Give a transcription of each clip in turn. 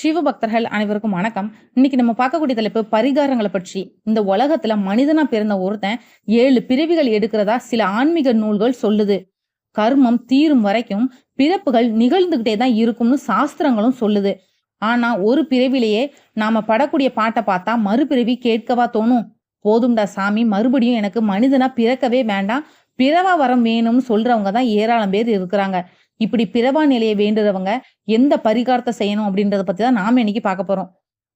சிவபக்தர்கள் அனைவருக்கும் வணக்கம். இன்னைக்கு நம்ம பார்க்கக்கூடிய தலைப்பு பரிகாரங்களை பற்றி. இந்த உலகத்துல மனிதனா பிறந்த ஒருத்தன் ஏழு பிறவிகள் எடுக்கிறதா சில ஆன்மீக நூல்கள் சொல்லுது. கர்மம் தீரும் வரைக்கும் பிறப்புகள் நிகழ்ந்துகிட்டே தான் இருக்கும்னு சாஸ்திரங்களும் சொல்லுது. ஆனா ஒரு பிறவிலேயே நாம படக்கூடிய பாட்டை பார்த்தா மறுபிறவி கேட்கவா தோணும். போதும்டா சாமி மறுபடியும் எனக்கு மனிதனா பிறக்கவே வேண்டாம். பிறவா வரம் வேணும்னு சொல்றவங்க தான் ஏராளம் பேர் இருக்கிறாங்க. இப்படி பிறவா நிலையை வேண்டுறவங்க எந்த பரிகாரத்தை செய்யணும் அப்படின்றத பத்தி தான் நாம இன்னைக்கு பார்க்க போறோம்.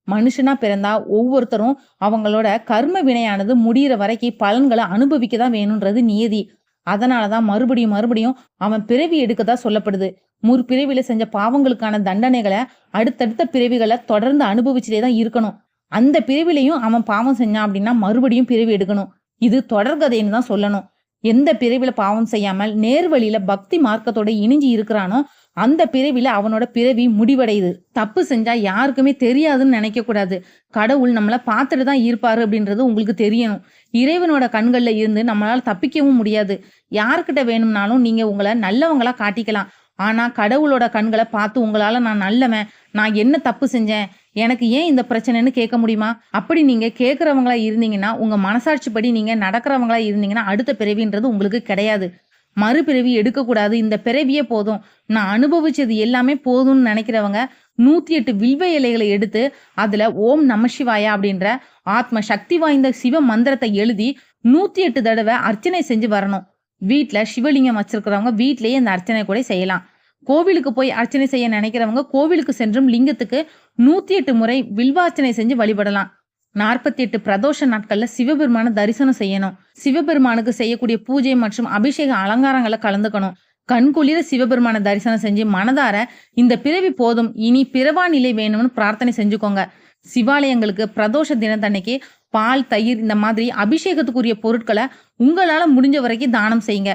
மனுஷனா பிறந்தா ஒவ்வொருத்தரும் அவங்களோட கர்ம வினையானது முடியிற வரைக்கும் பலன்களை அனுபவிக்க தான் வேணும்ன்றது நியதி. அதனாலதான் மறுபடியும் மறுபடியும் அவன் பிறவி எடுக்கதா சொல்லப்படுது. முற்பிறவியில செஞ்ச பாவங்களுக்கான தண்டனைகளை அடுத்தடுத்த பிறவிகளை தொடர்ந்து அனுபவிச்சுட்டே தான் இருக்கணும். அந்த பிறவிலையும் அவன் பாவம் செஞ்சான் அப்படின்னா மறுபடியும் பிறவி எடுக்கணும். இது தொடர்கதைன்னு தான் சொல்லணும். எந்த பிரிவில் பாவம் செய்யாமல் நேர்வழியில பக்தி மார்க்கத்தோட இணைஞ்சு இருக்கிறானோ அந்த பிறவில அவனோட பிறவி முடிவடையுது. தப்பு செஞ்சா யாருக்குமே தெரியாதுன்னு நினைக்க கூடாது. கடவுள் நம்மள பார்த்துட்டு தான் இருப்பாரு அப்படின்றது உங்களுக்கு தெரியணும். இறைவனோட கண்கள்ல இருந்து நம்மளால தப்பிக்கவும் முடியாது. யாருக்கிட்ட வேணும்னாலும் நீங்க உங்களை நல்லவங்களா காட்டிக்கலாம். ஆனா கடவுளோட கண்களை பார்த்து உங்களால நான் நல்லவன் நான் என்ன தப்பு செஞ்சேன் எனக்கு ஏன் இந்த பிரச்சனைன்னு கேட்க முடியுமா? அப்படி நீங்க கேட்கறவங்களா இருந்தீங்கன்னா உங்க மனசாட்சிப்படி நீங்க நடக்கிறவங்களா இருந்தீங்கன்னா அடுத்த பிறவின்றது உங்களுக்கு கிடையாது. மறுபிறவி எடுக்கக்கூடாது. இந்த பிறவியே போதும். நான் அனுபவிச்சது எல்லாமே போதும்னு நினைக்கிறவங்க நூத்தி எட்டு வில்வ இலைகளை எடுத்து அதுல ஓம் நம சிவாயா அப்படின்ற ஆத்ம சக்தி வாய்ந்த சிவ மந்திரத்தை எழுதி நூத்தி எட்டு தடவை அர்ச்சனை செஞ்சு வரணும். வீட்டில் சிவலிங்கம் வச்சிருக்கிறவங்க வீட்லயே இந்த அர்ச்சனை கூட செய்யலாம். கோவிலுக்கு போய் அர்ச்சனை செய்ய நினைக்கிறவங்க கோவிலுக்கு சென்றும் லிங்கத்துக்கு நூத்தி எட்டு முறை வில்வார்ச்சனை செஞ்சு வழிபடலாம். நாற்பத்தி எட்டு பிரதோஷ நாட்கள்ல சிவபெருமான தரிசனம் செய்யணும். சிவபெருமானுக்கு செய்யக்கூடிய பூஜை மற்றும் அபிஷேக அலங்காரங்களை கலந்துக்கணும். கண்குளிர சிவபெருமான தரிசனம் செஞ்சு மனதார இந்த பிறவி போதும் இனி பிறவா நிலை வேணும்னு பிரார்த்தனை செஞ்சுக்கோங்க. சிவாலயங்களுக்கு பிரதோஷ தினத்தன்னைக்கு பால் தயிர் இந்த மாதிரி அபிஷேகத்துக்குரிய பொருட்களை உங்களால முடிஞ்ச வரைக்கும் தானம் செய்யுங்க.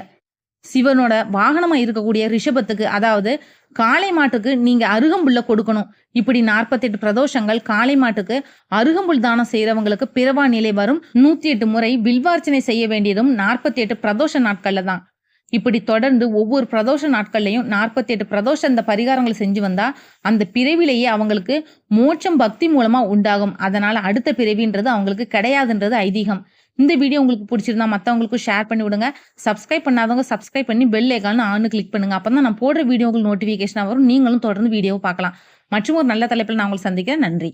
சிவனோட வாகனமா இருக்கக்கூடிய ரிஷபத்துக்கு அதாவது காளை மாட்டுக்கு நீங்க அருகம்புல்ல கொடுக்கணும். இப்படி நாற்பத்தெட்டு பிரதோஷங்கள் காளை மாட்டுக்கு அருகம்புல் தானம் செய்யறவங்களுக்கு பிறவா நிலை வரும். நூத்தி எட்டு முறை வில்வார்ச்சனை செய்ய வேண்டியதும் நாற்பத்தி எட்டு பிரதோஷ நாட்கள்ல தான். இப்படி தொடர்ந்து ஒவ்வொரு பிரதோஷ நாட்கள்லையும் நாற்பத்தி எட்டு பிரதோஷ இந்த பரிகாரங்கள் செஞ்சு வந்தா அந்த பிறவிலேயே அவங்களுக்கு மோட்சம் பக்தி மூலமா உண்டாகும். அதனால அடுத்த பிறவின்றது அவங்களுக்கு கிடையாதுன்றது ஐதீகம். இந்த வீடியோ உங்களுக்கு பிடிச்சிருந்தா மற்றவங்களுக்கும் ஷேர் பண்ணி விடுங்க. சப்ஸ்கிரைப் பண்ணாதவங்க சப்ஸ்கிரைப் பண்ணி பெல் ஐக்கான ஆனு கிளிக் பண்ணுங்க. அப்போ தான் நான் போடுற வீடியோ உங்களுக்கு நோட்டிஃபிகேஷனாக வரும். நீங்களும் தொடர்ந்து வீடியோவை பார்க்கலாம். மற்றும் ஒரு நல்ல தலைப்பில் நான் உங்களை சந்திக்கிறேன். நன்றி.